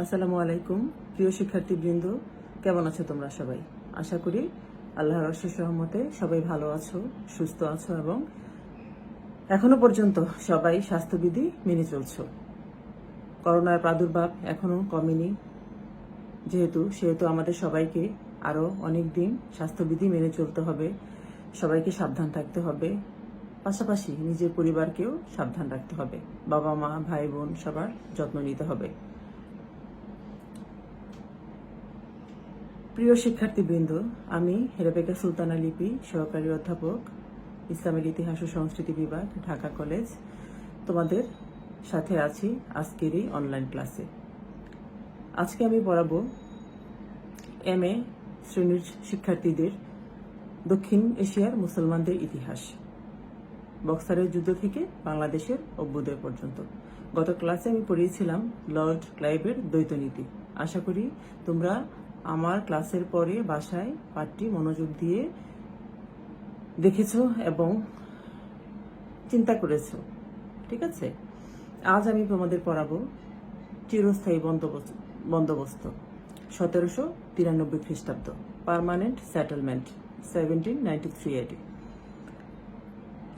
আসসালামু আলাইকুম, প্রিয় শিক্ষার্থীবৃন্দ, কেমন আছো তোমরা সবাই? আশা করি আল্লাহর রহমতে সবাই ভালো আছো, সুস্থ আছো এবং এখনও পর্যন্ত সবাই স্বাস্থ্যবিধি মেনে চলছ। করোনার প্রাদুর্ভাব এখনও কমেনি, যেহেতু সেহেতু আমাদের সবাইকে আরও অনেক দিন স্বাস্থ্যবিধি মেনে চলতে হবে, সবাইকে সাবধান থাকতে হবে, পাশাপাশি নিজের পরিবারকেও সাবধান রাখতে হবে বাবা মা ভাই বোন সবার যত্ন নিতে হবে। প্রিয় শিক্ষার্থীবৃন্দ, আমি রেবেকা সুলতানা লিপি, সহকারী অধ্যাপক, ইসলামের ইতিহাস ও সংস্কৃতি বিভাগ, ঢাকা কলেজ। তোমাদের সাথে আছি আজকের এই অনলাইন ক্লাসে আজকে আমি পড়াবো এম এ শ্রেণির শিক্ষার্থীদের দক্ষিণ এশিয়ার মুসলমানদের ইতিহাস। বক্সারের যুদ্ধ থেকে বাংলাদেশের অভ্যুদয় পর্যন্ত। গত ক্লাসে আমি পড়িয়েছিলাম লর্ড ক্লাইভের দ্বৈত নীতি। আশা করি তোমরা আমার ক্লাসের পরে বাসায় পাঠটি মনোযোগ দিয়ে দেখেছ এবং চিন্তা করেছ, ঠিক আছে? আজ আমি তোমাদের পড়াবো চিরস্থায়ী বন্দোবস্ত বন্দোবস্ত, সতেরোশো তিরানব্বই খ্রিস্টাব্দ, permanent settlement, seventeen ninety three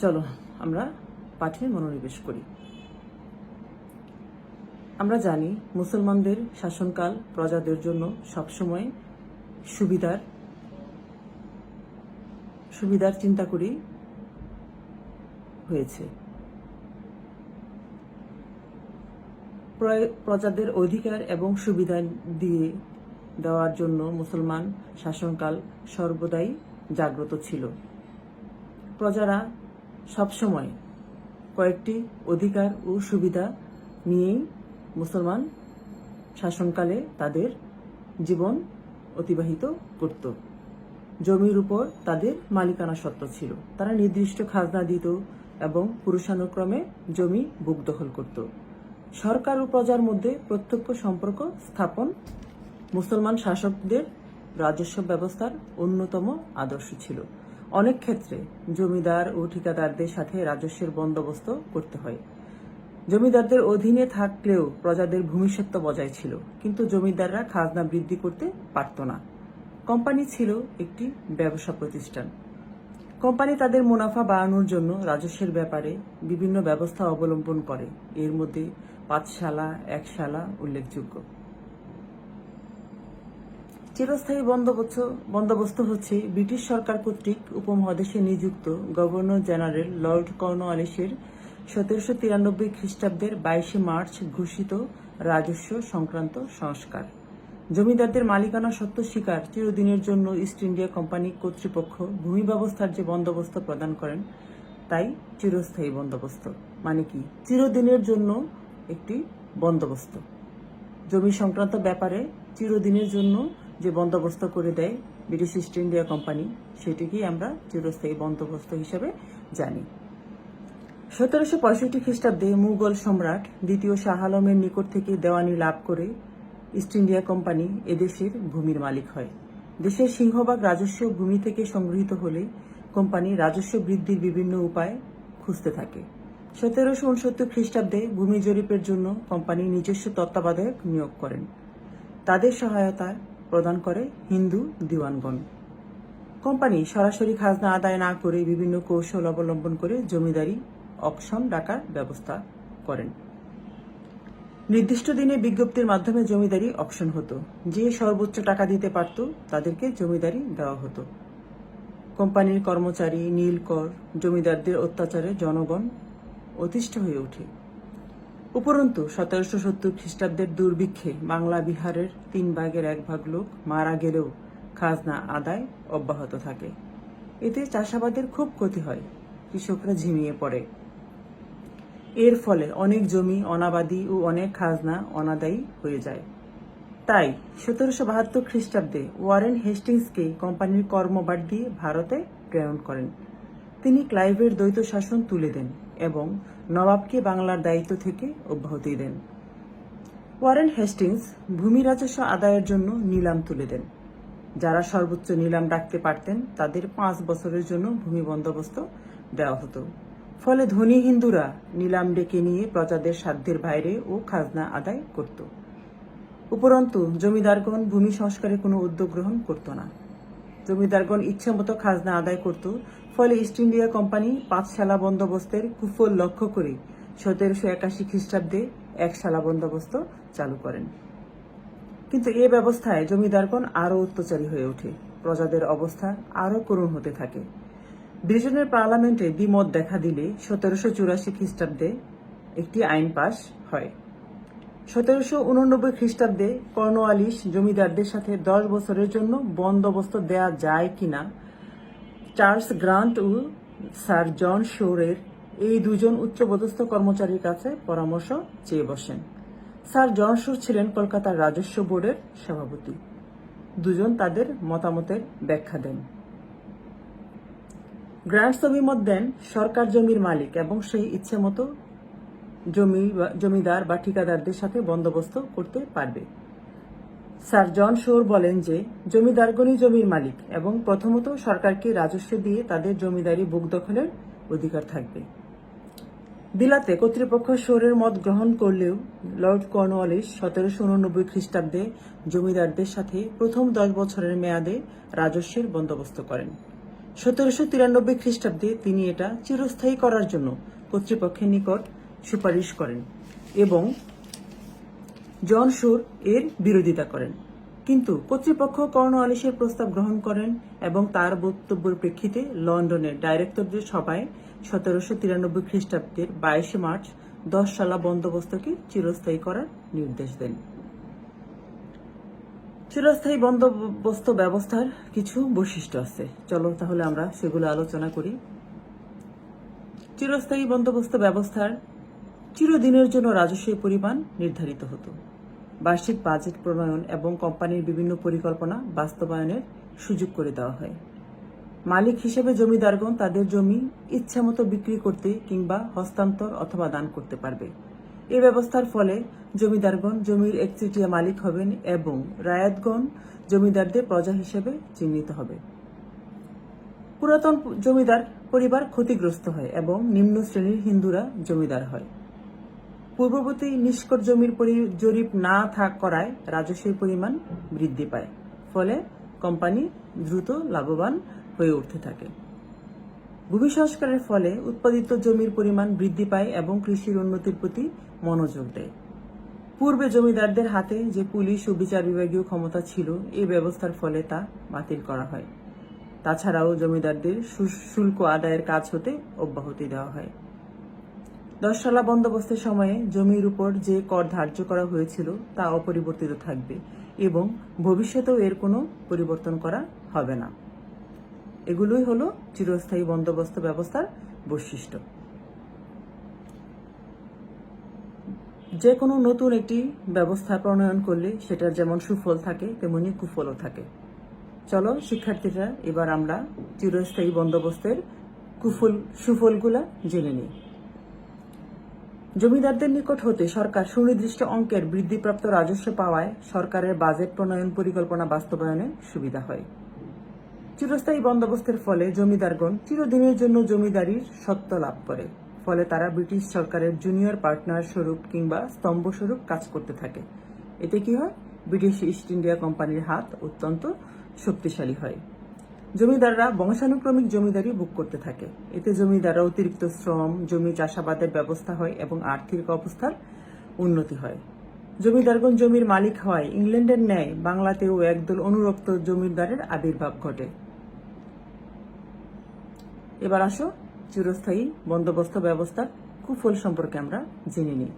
চলো আমরা পাঠে মনোনিবেশ করি। আমরা জানি মুসলমানদের শাসনকাল প্রজাদের জন্য সবসময় সুবিধার সুবিধার চিন্তা করি হয়েছে। প্র- প্রজাদের অধিকার এবং সুবিধা দিয়ে দেওয়ার জন্য মুসলমান শাসনকাল সর্বদাই জাগ্রত ছিল। প্রজারা সবসময় কয়েকটি অধিকার ও সুবিধা নিয়েই মুসলমান শাসনকালে তাদের জীবন অতিবাহিত করত। জমির উপর তাদের মালিকানা সত্ত্ব ছিল। তারা নির্দিষ্ট খাজনা দিত এবং পুরুষানুক্রমে জমি বুক দখল করত। সরকার ও প্রজার মধ্যে প্রত্যক্ষ সম্পর্ক স্থাপন মুসলমান শাসকদের রাজস্ব ব্যবস্থার অন্যতম আদর্শ ছিল। অনেক ক্ষেত্রে জমিদার ও ঠিকাদারদের সাথে রাজস্বের বন্দোবস্ত করতে হয়। জমিদারদের অধীনে থাকলেও প্রজাদের ভূমিসত্ব বজায় ছিল, কিন্তু জমিদাররা খাজনা বৃদ্ধি করতে পারত না। কোম্পানি ছিল একটি ব্যবসা প্রতিষ্ঠান। কোম্পানি তাদের মুনাফা বাড়ানোর জন্য রাজস্বের ব্যাপারে বিভিন্ন ব্যবস্থা অবলম্বন করে। এর মধ্যে পাঁচশালা, একশালা উল্লেখযোগ্য। চিরস্থায়ী বন্দোবস্ত বন্দোবস্ত হচ্ছে ব্রিটিশ সরকার কর্তৃক উপমহাদেশে নিযুক্ত গভর্নর জেনারেল লর্ড কর্নওয়ালিসের সতেরোশো তিরানব্বই খ্রিস্টাব্দের বাইশে মার্চ ঘোষিত রাজস্ব সংক্রান্ত সংস্কার। জমিদারদের মালিকানা সত্ত্ব স্বীকার চিরদিনের জন্য ইস্ট ইন্ডিয়া কোম্পানি কর্তৃপক্ষ ভূমি ব্যবস্থার যে বন্দোবস্ত প্রদান করেন, তাই চিরস্থায়ী বন্দোবস্ত। মানে কি? চিরদিনের জন্য একটি বন্দোবস্ত। জমি সংক্রান্ত ব্যাপারে চিরদিনের জন্য যে বন্দোবস্ত করে দেয় ব্রিটিশ ইস্ট ইন্ডিয়া কোম্পানি সেটিকেই আমরা চিরস্থায়ী বন্দোবস্ত হিসেবে জানি। সতেরোশো পঁয়ষট্টি খ্রিস্টাব্দে মুঘল সম্রাট দ্বিতীয় শাহ আলমের নিকট থেকে দেওয়ানি লাভ করে ইস্ট ইন্ডিয়া কোম্পানি এদেশের ভূমির মালিক হয়। দেশের সিংহভাগ রাজস্ব ভূমি থেকে সংগৃহীত হলে কোম্পানি রাজস্ব বৃদ্ধির বিভিন্ন উপায় খুঁজতে থাকে। সতেরোশো উনসত্তর খ্রিস্টাব্দে ভূমি জরিপের জন্য কোম্পানি নিজস্ব তত্ত্বাবধায়ক নিয়োগ করেন। তাদের সহায়তা প্রদান করে হিন্দু দিওয়ানগণ। কোম্পানি সরাসরি খাজনা আদায় না করে বিভিন্ন কৌশল অবলম্বন করে জমিদারি অকশন ডাকার ব্যবস্থা করেন। নির্দিষ্ট দিনে বিজ্ঞপ্তির মাধ্যমে জমিদারি অকশন হতো। যে সর্বোচ্চ টাকা দিতে পারত, তাদেরকে জমিদারি দেওয়া হতো। কোম্পানির কর্মচারী, নীলকর, জমিদারদের অত্যাচারে জনগণ অতিষ্ঠ হয়ে ওঠে। উপরন্তু, সতেরোশো সত্তর খ্রিস্টাব্দের দুর্ভিক্ষে বাংলা বিহারের তিন ভাগের এক ভাগ লোক মারা গেলেও খাজনা আদায় অব্যাহত থাকে। এতে চাষাবাদের খুব ক্ষতি হয়, কৃষকরা ঝিমিয়ে পড়ে। এর ফলে অনেক জমি অনাবাদী ও অনেক খাজনা অনাদায়ী হয়ে যায়। তাই সতেরোশো বাহাত্তর খ্রিস্টাব্দে ওয়ারেন হেস্টিংসকে কোম্পানির কর্মবার দিয়ে ভারতে প্রেরণ করেন। তিনি ক্লাইভের দ্বৈত শাসন তুলে দেন এবং নবাবকে বাংলার দায়িত্ব থেকে অব্যাহতি দেন। ওয়ারেন হেস্টিংস ভূমি রাজস্ব আদায়ের জন্য নিলাম তুলে দেন। যারা সর্বোচ্চ নিলাম ডাকতে পারতেন, তাদের পাঁচ বছরের জন্য ভূমি বন্দোবস্ত দেওয়া হতো। ফলে ধনী হিন্দুরা নিলাম ডেকে নিয়ে প্রজাদের সাধ্যের বাইরে ও খাজনা আদায় করত। উপরন্তু, জমিদারগণ ভূমি সংস্কারে কোনো উদ্যোগ গ্রহণ করত না। জমিদারগণ ইচ্ছামতো খাজনা আদায় করত, ফলে ইস্ট ইন্ডিয়া কোম্পানি পাঁচশালা বন্দোবস্তের কুফল লক্ষ্য করে সতেরোশো একাশি খ্রিস্টাব্দে একশালা বন্দোবস্ত চালু করেন। কিন্তু এ ব্যবস্থায় জমিদারগণ আরও অত্যাচারী হয়ে ওঠে। প্রজাদের অবস্থা আরও করুণ হতে থাকে। ব্রিটেনের পার্লামেন্টে দ্বিমত দেখা দিলে সতেরোশো চুরাশি খ্রিস্টাব্দে একটি আইন পাশ হয়। সতেরোশো উননব্বই খ্রিস্টাব্দে কর্নওয়ালিস জমিদারদের সাথে দশ বছরের জন্য বন্দোবস্ত দেয়া যায় কিনা, চার্লস গ্রান্ট ও স্যার জন শোরের এই দুজন উচ্চপদস্থ কর্মচারীর কাছে পরামর্শ চেয়ে বসেন। স্যার জন শোর ছিলেন কলকাতার রাজস্ব বোর্ডের সভাপতি। দুজন তাদের মতামতের ব্যাখ্যা দেন। গ্রান্টস অভিমত দেন সরকার জমির মালিক এবং সেই ইচ্ছে মতো জমি জমিদার বা ঠিকাদারদের সাথে বন্দোবস্ত করতে পারবে। স্যার জন শোর বলেন যে, জমিদারগণই জমির মালিক এবং প্রথমত সরকারকে রাজস্ব দিয়ে তাদের জমিদারি বুক দখলের অধিকার থাকবে। বিলাতে কর্তৃপক্ষ শোরের মত গ্রহণ করলেও লর্ড কর্নওয়ালিস সতেরোশো উননব্বই খ্রিস্টাব্দে জমিদারদের সাথে প্রথম দশ বছরের মেয়াদে রাজস্বের বন্দোবস্ত করেন। সতেরোশো তিরানব্বই খ্রিস্টাব্দে তিনি এটা চিরস্থায়ী করার জন্য কর্তৃপক্ষের নিকট সুপারিশ করেন এবং জন শোর এর বিরোধিতা করেন। কিন্তু কর্তৃপক্ষ কর্নওয়ালিসের প্রস্তাব গ্রহণ করেন এবং তার বক্তব্যের প্রেক্ষিতে লন্ডনের ডাইরেক্টরদের সভায় সতেরোশো তিরানব্বই খ্রিস্টাব্দের বাইশে মার্চ দশ সালা বন্দোবস্তকে চিরস্থায়ী করার নির্দেশ দেন। চিরস্থায়ী বন্দোবস্ত ব্যবস্থার কিছু বৈশিষ্ট্য আছে। চলো তাহলে আমরা সেগুলো আলোচনা করি। চিরস্থায়ী বন্দোবস্ত ব্যবস্থার চিরদিনের জন্য রাজস্বের পরিমাণ নির্ধারিত হতো। বার্ষিক বাজেট প্রণয়ন এবং কোম্পানির বিভিন্ন পরিকল্পনা বাস্তবায়নের সুযোগ করে দেওয়া হয়। মালিক হিসেবে জমিদারগণ তাদের জমি ইচ্ছামতো বিক্রি করতে কিংবা হস্তান্তর অথবা দান করতে পারবে। এই ব্যবস্থার ফলে জমিদারগণ, জমির একচেটিয়া মালিক হবেন এবং রায়াতগণ জমিদারদের প্রজা হিসেবে চিহ্নিত হবে। পুরাতন জমিদার পরিবার ক্ষতিগ্রস্ত হয় এবং নিম্ন শ্রেণির হিন্দুরা জমিদার হয়। পূর্ববর্তী নিষ্কর জমির জরিপ না থাক করায় রাজস্বের পরিমাণ বৃদ্ধি পায়, ফলে কোম্পানি দ্রুত লাভবান হয়ে উঠতে থাকে। ভূমি সংস্কারের ফলে উৎপাদিত জমির পরিমাণ বৃদ্ধি পায় এবং কৃষির উন্নতির প্রতি মনোযোগ দেয়। পূর্বে জমিদারদের হাতে যে পুলিশ ও বিচার বিভাগীয় ক্ষমতা ছিল, এই ব্যবস্থার ফলে তা বাতিল করা হয়। তাছাড়াও জমিদারদের শুল্ক আদায়ের কাজ হতে অব্যাহতি দেওয়া হয়। দশসালা বন্দোবস্তের সময়ে জমির উপর যে কর ধার্য করা হয়েছিল, তা অপরিবর্তিত থাকবে এবং ভবিষ্যতেও এর কোনো পরিবর্তন করা হবে না। এগুলোই হলো চিরস্থায়ী বন্দোবস্ত ব্যবস্থার বৈশিষ্ট্য। যে কোনো নতুন একটি ব্যবস্থা প্রণয়ন করলে সেটার যেমন সুফল থাকে, তেমনি কুফলও থাকে। চলো, শিক্ষার্থীরা, এবার আমরা চিরস্থায়ী বন্দোবস্তের কুফল, সুফলগুলা জেনে নিই। জমিদারদের নিকট হতে সরকার সুনির্দিষ্ট অঙ্কের বৃদ্ধিপ্রাপ্ত রাজস্ব পাওয়ায় সরকারের বাজেট প্রণয়ন পরিকল্পনা বাস্তবায়নে সুবিধা হয়। চিরস্থায়ী বন্দোবস্তের ফলে জমিদারগণ চিরদিনের জন্য জমিদারির সত্ত্ব লাভ করে। ফলে তারা ব্রিটিশ সরকারের জুনিয়র পার্টনার স্বরূপ কিংবা স্তম্ভ স্বরূপ কাজ করতে থাকে। এতে কি হয়? ব্রিটিশ ইস্ট ইন্ডিয়া কোম্পানির হাত অত্যন্ত শক্তিশালী হয়। জমিদাররা বংশানুক্রমিক জমিদারি বুক করতে থাকে। এতে জমিদাররা অতিরিক্ত শ্রম, জমি চাষাবাদের ব্যবস্থা হয় এবং আর্থিক অবস্থার উন্নতি হয়। জমিদারগণ জমির মালিক হয় ইংল্যান্ডের ন্যায় বাংলাতেও একদল অনুরক্ত জমিদারের আবির্ভাব ঘটে। এবার আসো চিরস্থায়ী বন্দোবস্ত ব্যবস্থার কুফল সম্পর্কে আমরা জেনে নিই।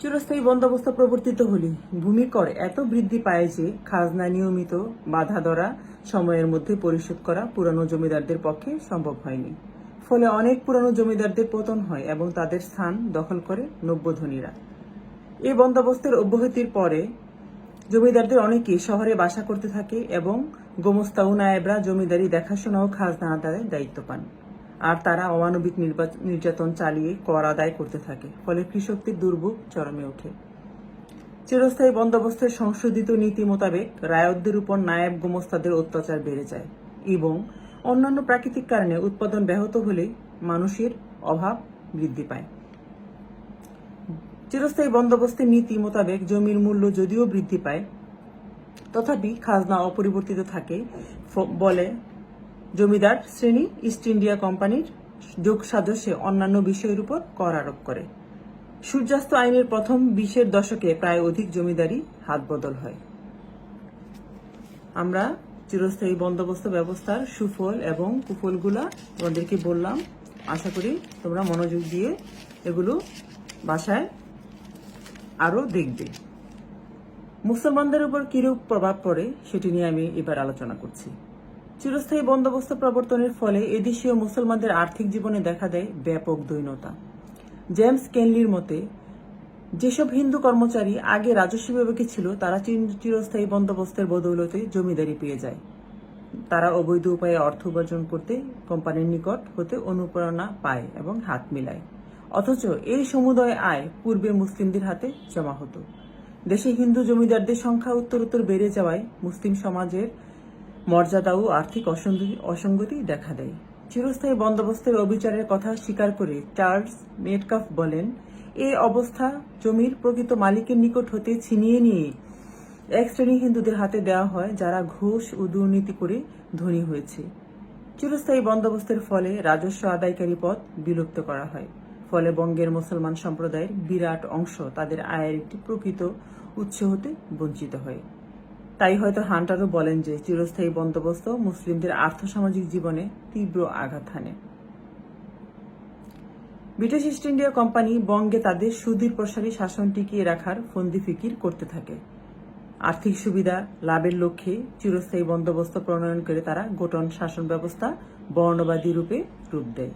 চিরস্থায়ী বন্দোবস্ত প্রবর্তিত হলে ভূমিকর এত বৃদ্ধি পায় যে খাজনা নিয়মিত বাধা ধরা, সময়ের মধ্যে পরিশোধ করা পুরানো জমিদারদের পক্ষে সম্ভব হয়নি। ফলে অনেক পুরানো জমিদারদের পতন হয় এবং তাদের স্থান দখল করে নব্যধনীরা। এই বন্দোবস্তের অব্যাহতির পরে জমিদারদের অনেকেই শহরে বাসা করতে থাকে এবং গোমস্তা ও নায়েবরা জমিদারি দেখাশোনা ও খাজনা আদায়ের দায়িত্ব পান। আর তারা অমানবিক নির্যাতন চালিয়ে কর আদায় করতে থাকে, ফলে কৃষকদের দুর্ভোগ চরমে ওঠে। চিরস্থায়ী বন্দোবস্তের সংশোধিত নীতি মোতাবেক রায়তদের উপর নায়েব গোমস্তাদের অত্যাচার বেড়ে যায় এবং অন্যান্য প্রাকৃতিক কারণে উৎপাদন ব্যাহত হলে মানুষের অভাব বৃদ্ধি পায়। চিরস্থায়ী বন্দোবস্তের নীতি মোতাবেক জমির মূল্য যদিও বৃদ্ধি পায়, তথাপি খাজনা অপরিবর্তিত থাকে বলে জমিদার শ্রেণি ইস্ট ইন্ডিয়া কোম্পানির যোগ সাজসে অন্যান্য বিষয়ের উপর কর আরোপ করে। সূর্যাস্ত আইনের প্রথম বিশের দশকে প্রায় অধিক জমিদারি হাত বদল হয়। আমরা চিরস্থায়ী বন্দোবস্ত ব্যবস্থার সুফল এবং কুফলগুলা তোমাদেরকে বললাম। আশা করি তোমরা মনোযোগ দিয়ে এগুলো বাসায় আরও দেখবে। মুসলমানদের উপর কিরূপ প্রভাব পড়ে সেটি নিয়ে আমি এবার আলোচনা করছি। চিরস্থায়ী বন্দোবস্ত প্রবর্তনের ফলে এদেশীয় মুসলমানদের আর্থিক জীবনে দেখা দেয় ব্যাপক দৈনতা। জেমস কেনলির মতে, যেসব হিন্দু কর্মচারী আগে রাজস্ব বিভাগে ছিল, তারা চিরস্থায়ী বন্দোবস্তের বদৌলতে জমিদারি পেয়ে যায়। তারা অবৈধ উপায়ে অর্থ উপার্জন করতে কোম্পানির নিকট হতে অনুপ্রেরণা পায় এবং হাত মিলায়। অথচ এই সমুদয় আয় পূর্বে মুসলিমদের হাতে জমা হতো। দেশে হিন্দু জমিদারদের সংখ্যা উত্তরোত্তর বেড়ে যাওয়ায় মুসলিম সমাজের মর্যাদা ও আর্থিক অসঙ্গতি- দেখা দেয়। চিরস্থায়ী বন্দোবস্তের অবিচারের কথা স্বীকার করে চার্লস মেটকাফ বলেন এই অবস্থা জমির প্রকৃত মালিকের নিকট হতে ছিনিয়ে নিয়ে এক শ্রেণি হিন্দুদের হাতে দেওয়া হয়, যারা ঘুষ ও দুর্নীতি করে ধনী হয়েছে। চিরস্থায়ী বন্দোবস্তের ফলে রাজস্ব আদায়কারী পদ বিলুপ্ত করা হয়। ফলে বঙ্গের মুসলমান সম্প্রদায়ের বিরাট অংশ তাদের আয়ের একটি প্রকৃত উৎস হতে বঞ্চিত হয়। তাই হয়তো হান্টারও বলেন যে চিরস্থায়ী বন্দোবস্ত মুসলিমদের আর্থসামাজিক জীবনে তীব্র আঘাত হানে। ব্রিটিশ ইস্ট ইন্ডিয়া কোম্পানি বঙ্গে তাদের সুদূর প্রসারী শাসন টিকিয়ে রাখার ফন্দি ফিকির করতে থাকে। আর্থিক সুবিধা, লাভের লক্ষ্যে চিরস্থায়ী বন্দোবস্ত প্রণয়ন করে তারা গোটন শাসন ব্যবস্থা বর্ণবাদী রূপে রূপ দেয়।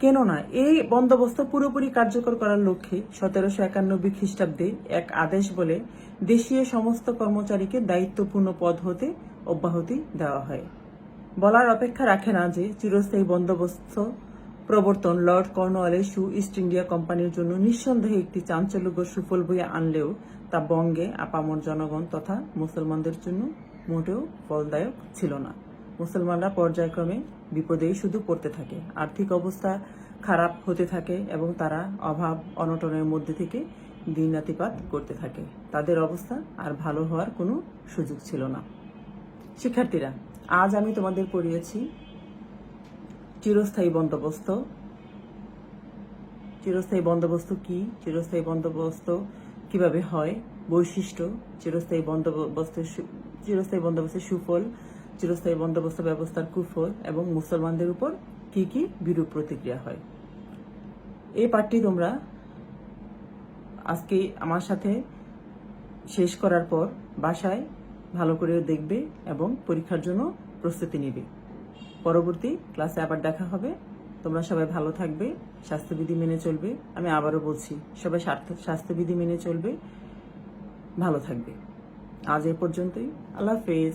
কেননা এই বন্দোবস্ত পুরোপুরি কার্যকর করার লক্ষ্যে সতেরোশো একানব্বই খ্রিস্টাব্দে এক আদেশ বলে দেশীয় সমস্ত কর্মচারীকে দায়িত্বপূর্ণ পদ হতে অব্যাহতি দেওয়া হয়। বলার অপেক্ষা রাখে না যে চিরস্থায়ী বন্দোবস্ত প্রবর্তন লর্ড কর্নওয়ালের সু ইস্ট ইন্ডিয়া কোম্পানির জন্য নিঃসন্দেহে একটি চাঞ্চল্যকর সুফল বয়ে আনলেও তা বঙ্গে আপামর জনগণ তথা মুসলমানদের জন্য মোটেও ফলদায়ক ছিল না। মুসলমানরা পর্যায়ক্রমে বিপদেই শুধু পড়তে থাকে। আর্থিক অবস্থা খারাপ হতে থাকে এবং তারা অভাব, অনটনের মধ্যে থেকে দিনাতিপাত করতে থাকে। তাদের অবস্থা আর ভালো হওয়ার কোনো সুযোগ ছিল না। শিক্ষার্থীরা, আজ আমি তোমাদের পড়িয়েছি চিরস্থায়ী বন্দোবস্ত। চিরস্থায়ী বন্দোবস্ত কি? চিরস্থায়ী বন্দোবস্ত কীভাবে হয়? বৈশিষ্ট্য, চিরস্থায়ী বন্দোবস্তের চিরস্থায়ী বন্দোবস্তের সুফল চিরস্থায়ী বন্দোবস্ত ব্যবস্থার কুফল এবং মুসলমানদের উপর কি কি বিরূপ প্রতিক্রিয়া হয়? এই পাঠটি তোমরা আজকে আমার সাথে শেষ করার পর বাসায় ভালো করে দেখবে এবং পরীক্ষার জন্য প্রস্তুতি নিবে। পরবর্তী ক্লাসে আবার দেখা হবে। তোমরা সবাই ভালো থাকবে, স্বাস্থ্যবিধি মেনে চলবে। আমি আবারও বলছি, সবাই স্বাস্থ্যবিধি মেনে চলবে, ভালো থাকবে। আজ এ পর্যন্তই। আল্লাহ হাফেজ।